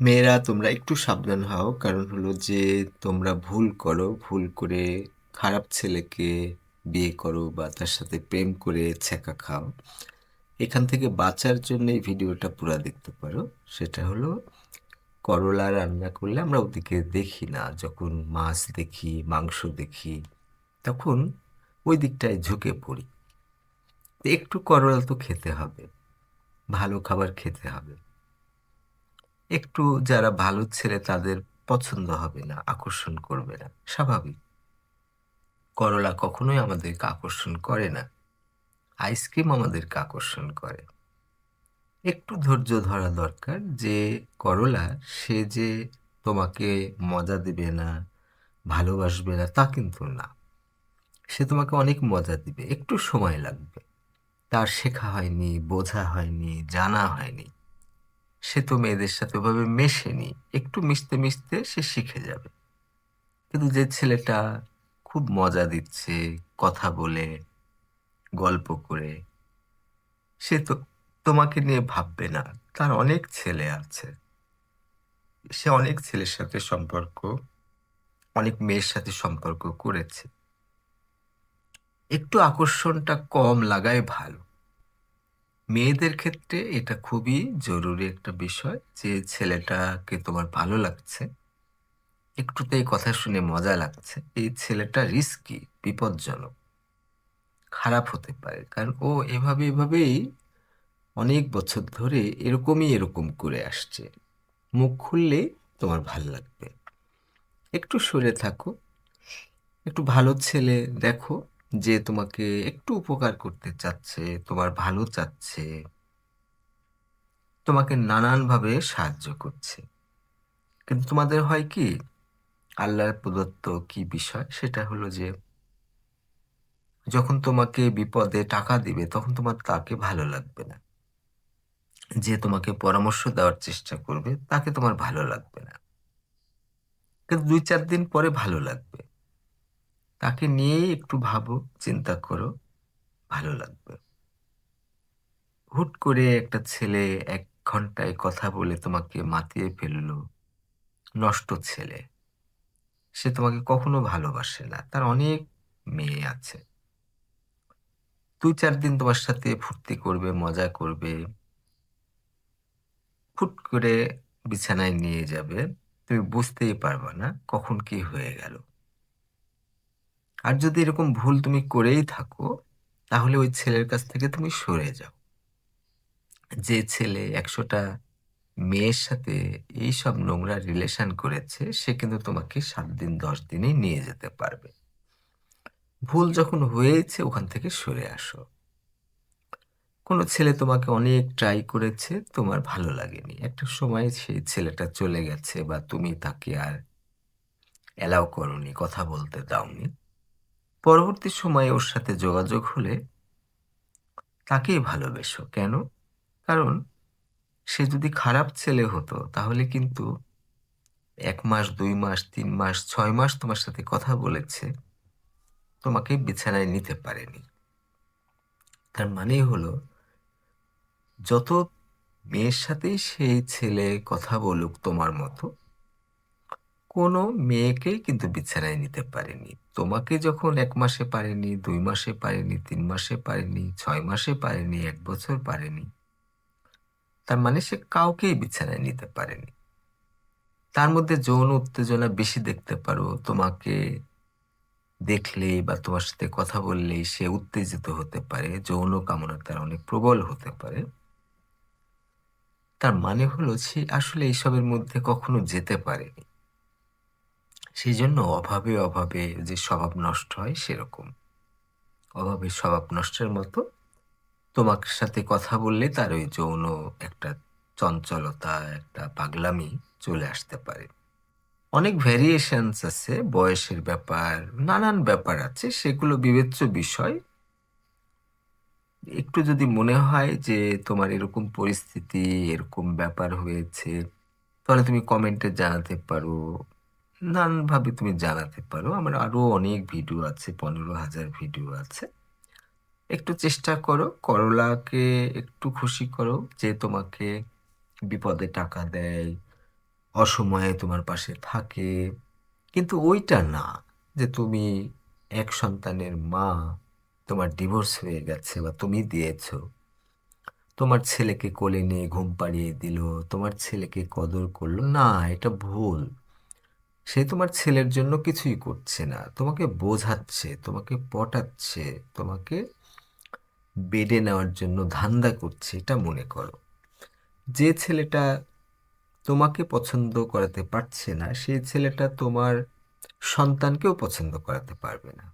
মেয়েরা, তোমরা একটু সাবধান হও। কারণ হলো যে, তোমরা ভুল করো। ভুল করে খারাপ ছেলেকে বিয়ে করো বা তার সাথে প্রেম করে ছেঁকা খাও। এখান থেকে বাঁচার জন্য এই ভিডিওটা পুরো দেখতে পারো। সেটা হলো, করলা রান্না করলে আমরা ওদিকে দেখি না। যখন মাছ দেখি, মাংস দেখি, তখন ওই দিকটায় ঝুঁকে পড়ি। একটু করলা তো খেতে হবে। ভালো খাবার খেতে হবে। একটু যারা ভালো ছেলে তাদের পছন্দ হবে না, আকর্ষণ করবে না, স্বাভাবিক। করলা কখনোই আমাদেরকে আকর্ষণ করে না। আইসক্রিম আমাদেরকে আকর্ষণ করে। একটু ধৈর্য ধরা দরকার যে করলা, সে যে তোমাকে মজা দিবে না, ভালোবাসবে না, তা কিন্তু না। সে তোমাকে অনেক মজা দিবে, একটু সময় লাগবে। তার শেখা হয়নি, বোঝা হয়নি, জানা হয়নি। সে তো মেয়েদের সাথে ওভাবে মেশেনি। একটু মিশতে মিশতে সে শিখে যাবে। কিন্তু যে ছেলেটা খুব মজা দিচ্ছে, কথা বলে, গল্প করে, সে তো তোমাকে নিয়ে ভাববে না। তার অনেক ছেলে আছে। সে অনেক ছেলের সাথে সম্পর্ক, অনেক মেয়ের সাথে সম্পর্ক করেছে। একটু আকর্ষণটা কম লাগাই ভালো। মেয়েদের ক্ষেত্রে এটা খুবই জরুরি একটা বিষয় যে ছেলেটাকে তোমার ভালো লাগছে। একটুতেই কথা শুনে মজা লাগছে। এই ছেলেটা রিস্কি বিপজ্জনক, খারাপ হতে পারে। কারণ ও এভাবে, এভাবেই অনেক বছর ধরে এরকমই, এরকম করে আসছে। মুখ খুললে তোমার ভালো লাগবে। একটু সরে থাকো। একটু ভালো ছেলে দেখো। যে তোমাকে একটু উপকার করতে চাচ্ছে, তোমার ভালো চাচ্ছে, তোমাকে নানানভাবে সাহায্য করছে। কিন্তু তোমাদের হয় কি, আল্লাহর প্রদত্ত কি বিষয়? সেটা হলো যে, যখন তোমাকে বিপদে টাকা দিবে, তখন তোমার তাকে ভালো লাগবে না। যে তোমাকে পরামর্শ দেওয়ার চেষ্টা করবে, তাকে তোমার ভালো লাগবে না। কিন্তু দুই চার দিন পরে ভালো লাগবে। তাকে নিয়েই একটু ভাবো, চিন্তা করো, ভালো লাগবে। হুট করে একটা ছেলে এক ঘন্টায় কথা বলে তোমাকে মাতিয়ে ফেলল নষ্ট ছেলে। সে তোমাকে কখনো ভালোবাসে না, তার অনেক মেয়ে আছে। দুই চার দিন তোমার সাথে ফুর্তি করবে, মজা করবে। ফুট করে বিছানায় নিয়ে যাবে। তুমি বুঝতেই পারবে না কখন কি হয়ে গেল। আর যদি এরকম ভুল তুমি করেই থাকো, তাহলে ওই ছেলের কাছ থেকে তুমি সরে যাও। যে ছেলে একশোটা মেয়ের সাথে এই সব নোংরা রিলেশন করেছে, সে কিন্তু তোমাকে সাত দিন, দশ দিনেই নিয়ে যেতে পারবে। ভুল যখন হয়েছে, ওখান থেকে সরে আসো। কোনো ছেলে তোমাকে অনেক ট্রাই করেছে, তোমার ভালো লাগেনি। একটা সময় সেই ছেলেটা চলে গেছে বা তুমি তাকে আর অ্যালাউ করনি, কথা বলতে দাওনি। পরবর্তী সময়ে ওর সাথে যোগাযোগ হলে তাকেই ভালোবেসো। কেন? কারণ সে যদি খারাপ ছেলে হতো, তাহলে কিন্তু এক মাস, দুই মাস, তিন মাস, ছয় মাস তোমার সাথে কথা বলেছে, তোমাকে বিছানায় নিতে পারেনি। তার মানেই হলো, যত মেয়ের সাথেই সেই ছেলে কথা বলুক তোমার মতো কোনো মেয়েকেই কিন্তু বিছানায় নিতে পারেনি। তোমাকে যখন এক মাসে পারেনি, দুই মাসে পারেনি, তিন মাসে পারেনি, ছয় মাসে পারেনি, এক বছর পারেনি, তার মানে সে কাউকেই বিছানায় নিতে পারেনি। তার মধ্যে যৌন উত্তেজনা বেশি দেখতে পারো। তোমাকে দেখলেই বা তোমার সাথে কথা বললেই সে উত্তেজিত হতে পারে, যৌন কামনা তার অনেক প্রবল হতে পারে। তার মানে হলো সে আসলে এইসবের মধ্যে কখনো যেতে পারেনি। সেই জন্য অভাবে অভাবে যে স্বভাব নষ্ট হয় সেরকম। অভাবে স্বভাব নষ্টের মতো তোমার সাথে কথা বললে তার ওই যৌন একটা চঞ্চলতা, একটা পাগলামি চলে আসতে পারে। অনেক ভ্যারিয়েশনস আছে, বয়সের ব্যাপার, নানান ব্যাপার আছে, সেগুলো বিবেচ্য বিষয়। একটু যদি মনে হয় যে তোমার এরকম পরিস্থিতি, এরকম ব্যাপার হয়েছে, তাহলে তুমি কমেন্টে জানাতে পারো। নানানভাবে তুমি জানাতে পারো। আমার আরও অনেক ভিডিও আছে, পনেরো হাজার ভিডিও আছে। একটু চেষ্টা করো, করলাকে একটু খুশি করো যে তোমাকে বিপদে টাকা দেয়, অসময়ে তোমার পাশে থাকে। কিন্তু ওইটা না, যে তুমি এক সন্তানের মা, তোমার ডিভোর্স হয়ে গেছে বা তুমি দিয়েছ। তোমার ছেলেকে কোলে নিয়ে ঘুম পাড়িয়ে দিল, তোমার ছেলেকে কদর করল। না, এটা ভুল। সে তোমার ছেলের জন্য কিছুই করছে না। তোমাকে বোঝাচ্ছে, তোমাকে পটাচ্ছে, তোমাকে বেডে নেওয়ার জন্য ধান্দা করছে, এটা মনে করো। যে ছেলেটা তোমাকে পছন্দ করাতে পারছে না সেই ছেলেটা তোমার সন্তানকেও পছন্দ করাতে পারবে না।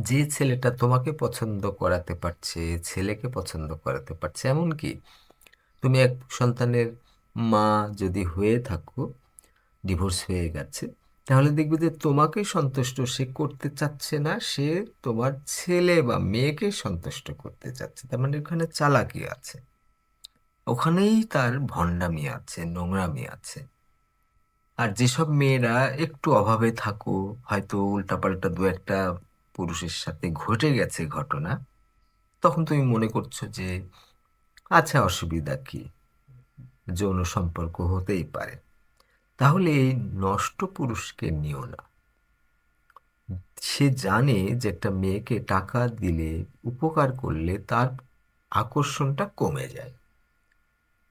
যে ছেলেটা তোমাকে পছন্দ করাতে পারছে, ছেলেকে পছন্দ করাতে পারছে, এমনকি তুমি এক সন্তানের মা যদি হয়ে থাকো ডিভোর্স হয়ে গেছে। তাহলে দেখবে যে তোমাকে সন্তুষ্ট সে করতে চাচ্ছে না, সে তোমার ছেলে বা মেয়েকে সন্তুষ্ট করতে চাচ্ছে। তার মানে ওখানে চালাকি আছে। ওখানেই তার ভণ্ডামি আছে, নোংরামি আছে। আর যেসব মেয়েরা একটু অভাবে থাকো হয়তো উল্টাপাল্টা দু একটা পুরুষের সাথে ঘটে গেছে ঘটনা, তখন তুমি মনে করছ যে আচ্ছা অসুবিধা কি? যৌন সম্পর্ক হতেই পারে। তাহলে এই নষ্ট পুরুষকে নিও না। সে জানে যে একটা মেয়েকে টাকা দিলে, উপকার করলে তার আকর্ষণটা কমে যায়।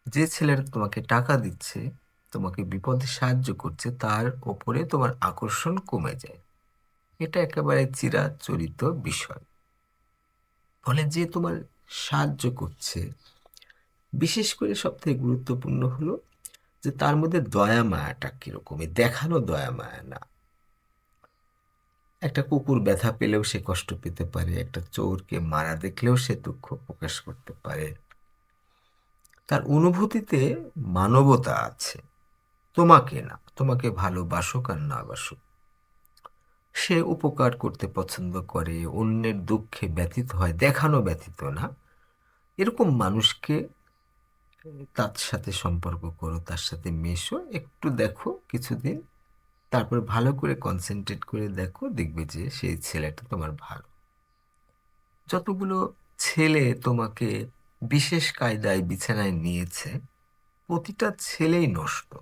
যে ছেলেরা তোমাকে টাকা দিচ্ছে, তোমাকে বিপদে সাহায্য করছে, তার ওপরে তোমার আকর্ষণ কমে যায়। এটা একেবারে চিরাচরিত বিষয়। ফলে যে তোমার সাহায্য করছে, বিশেষ করে সবথেকে গুরুত্বপূর্ণ হলো যে তার মধ্যে দয়া মায়াটা কীরকম? দেখানো দয়া মায়া না। একটা কুকুর ব্যথা পেলেও সে কষ্ট পেতে পারে, একটা চোরকে মারা দেখলেও সে দুঃখ প্রকাশ করতে পারে। তার অনুভূতিতে মানবতা আছে। তোমাকে না, তোমাকে ভালোবাসুক আর না বাসুক। সে উপকার করতে পছন্দ করে, অন্যের দুঃখে ব্যথিত হয়, দেখানো ব্যথিত না। এরকম মানুষকে তার সাথে সম্পর্ক করো, তার সাথে মেশো, একটু দেখো কিছুদিন। তারপর ভালো করে কনসেন্ট্রেট করে দেখো, দেখবে যে সেই ছেলেটা তোমার ভালো। যতগুলো ছেলে তোমাকে বিশেষ কায়দায় বিছানায় নিয়েছে, প্রতিটা ছেলেই নষ্ট।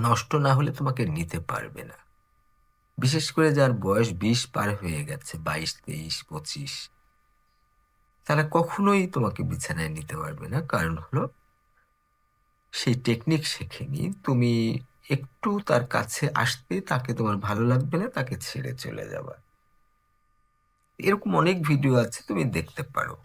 নষ্ট না হলে তোমাকে নিতে পারবে না। বিশেষ করে যার বয়স বিশ পার হয়ে গেছে, বাইশ, তেইশ, পঁচিশ। তারা কখনোই তোমাকে বিছানায় নিতে পারবে না। কারণ হলো, সেই টেকনিক শেখেনি। তুমি একটু তার কাছে আসতে, তাকে তোমার ভালো লাগবে না, তাকে ছেড়ে চলে যাবা। এরকম অনেক ভিডিও আছে, তুমি দেখতে পারো।